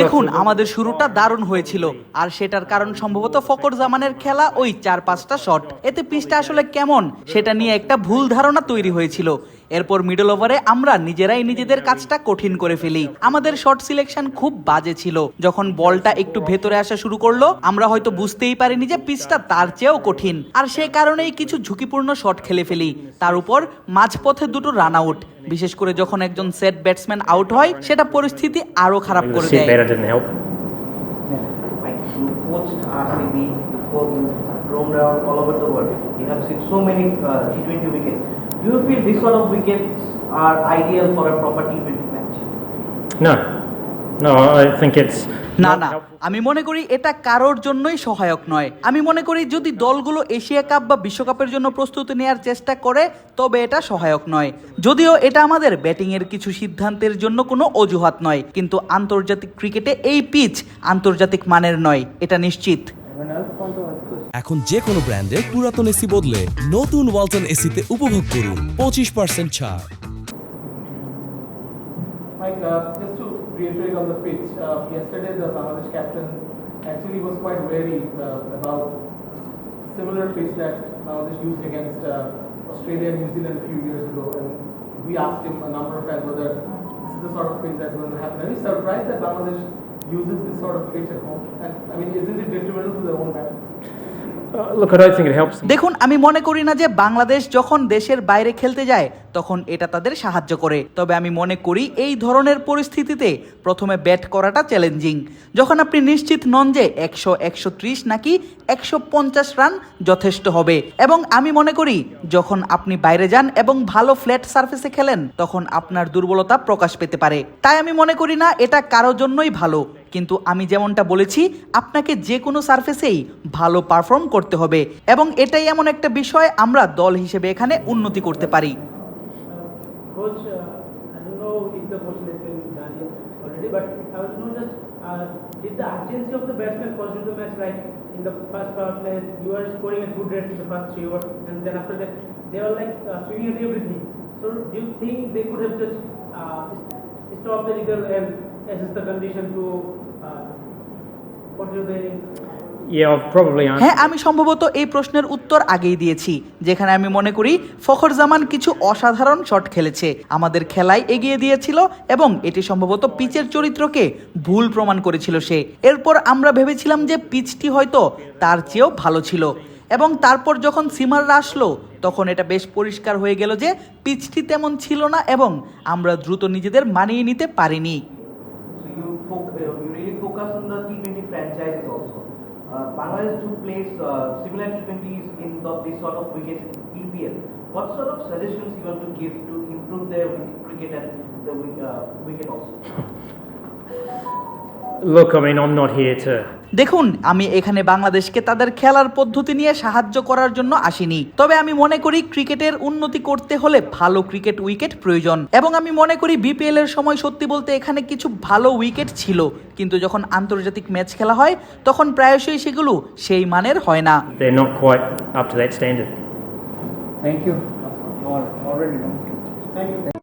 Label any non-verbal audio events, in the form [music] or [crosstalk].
দেখুন, আমাদের শুরুটা দারুণ হয়েছিল, আর সেটার কারণ সম্ভবত ফকর জামানের খেলা ওই চার পাঁচটা শট এতে পিচটা আসলে কেমন, সেটা নিয়ে একটা ভুল ধারণা তৈরি হয়েছিল। এরপর মিডল ওভারে আমরা নিজেরাই নিজেদের কাজটা কঠিন করে ফেলি আমাদের শর্ট সিলেকশন খুব বাজে ছিল যখন বলটা একটু ভেতরে আসা শুরু করল আমরা হয়তো বুঝতেই পারিনি যে পিচটা তার চেয়েও কঠিন আর সে কারণেই কিছু ঝুঁকিপূর্ণ শট খেলে ফেলি তার উপর মাঝপথে দুটো রান আউট বিশেষ করে যখন একজন সেট ব্যাটসম্যান আউট হয় সেটা পরিস্থিতি আরও খারাপ করে দেয় better didn't help. Like you coached RCB, you co- you roamed around all over the world. You have seen so many uh, T20 wickets. Do you feel this sort of wickets are ideal for a proper T20 match? No, no, I think it's না না আমি মনে করি এটা কারোর জন্যই সহায়ক নয়। আমি মনে করি যদি দলগুলো এশিয়া কাপ বা বিশ্বকাপের জন্য প্রস্তুতি নেওয়ার চেষ্টা করে তবে এটা সহায়ক নয়। যদিও এটা আমাদের ব্যাটিং এর কিছু সিদ্ধান্তের জন্য কোনো অজুহাত নয় কিন্তু আন্তর্জাতিক ক্রিকেটে এই পিচ আন্তর্জাতিক মানের নয় এটা নিশ্চিত। এখন যে কোনো ব্র্যান্ডের পুরাতন এসি বদলে নতুন ওয়ালটন এসিতে উপভোগ করুন পঁচিশ পার্সেন্ট ছাড় uh, just the uh, yesterday Bangladesh captain actually was quite wary uh, about similar pitch that Bangladesh used against uh, Australia and New Zealand a few years ago. And we asked him a number of times whether this is the sort of pitch that's going to happen. Are you surprised that Bangladesh uses this sort of pitch at home? And I mean, isn't it detrimental to their own batters? দেখুন, আমি মনে করি না যে বাংলাদেশ যখন দেশের বাইরে খেলতে যায়, তখন এটা তাদের সাহায্য করে। তবে আমি মনে করি এই ধরনের পরিস্থিতিতে প্রথমে ব্যাট করাটা চ্যালেঞ্জিং যখন আপনি নিশ্চিত নন যে একশো একশো ত্রিশ নাকি একশো পঞ্চাশ রান যথেষ্ট হবে। এবং আমি মনে করি, যখন আপনি বাইরে যান এবং ভালো ফ্ল্যাট সার্ফেসে খেলেন, তখন আপনার দুর্বলতা প্রকাশ পেতে পারে। তাই আমি মনে করি না এটা কারোর জন্যই ভালো। কিন্তু আমি যেমনটা বলেছি আপনাকে যে কোনো সার্ফেসেই ভালো পারফর্ম করতে হবে এবং এটাই এমন একটা বিষয় আমরা দল হিসেবে এখানে উন্নতি করতে পারি। So do you think they could have just uh, stopped the legal and assess the condition to uh. হ্যাঁ আমি সম্ভবত এই প্রশ্নের উত্তর আগেই দিয়েছি যেখানে আমি মনে করি ফখর জামান কিছু অসাধারণ শট খেলেছে। আমাদের খেলায় এগিয়ে দিয়েছিল এবং এটি সম্ভবত পিচের চরিত্রকে ভুল প্রমাণ করেছিল সে। এরপর আমরা ভেবেছিলাম যে পিচটি হয়তো তার চেয়েও ভালো ছিল। এবং তারপর যখন সিমাররা আসলো তখন এটা বেশ পরিষ্কার হয়ে গেল যে পিচটি তেমন ছিল না এবং আমরা দ্রুত নিজেদের মানিয়ে নিতে পারিনি। Bangladesh do place uh, similar T20s in the, this sort of wickets in BPL. What sort of suggestions you want to give to improve their cricket and the uh, wicket also? [laughs] Look, I mean, I'm not here to. দেখুন আমি এখানে বাংলাদেশকে তাদের খেলার পদ্ধতি নিয়ে সাহায্য করার জন্য আসিনি তবে আমি মনে করি ক্রিকেটের উন্নতি করতে হলে ভালো ক্রিকেট উইকেট প্রয়োজন এবং আমি মনে করি বিপিএল এর সময় সত্যি বলতে এখানে কিছু ভালো উইকেট ছিল কিন্তু যখন আন্তর্জাতিক ম্যাচ খেলা হয় তখন প্রায়শই সেগুলো সেই মানের হয় না They're not quite up to that standard. Thank you. Thank you.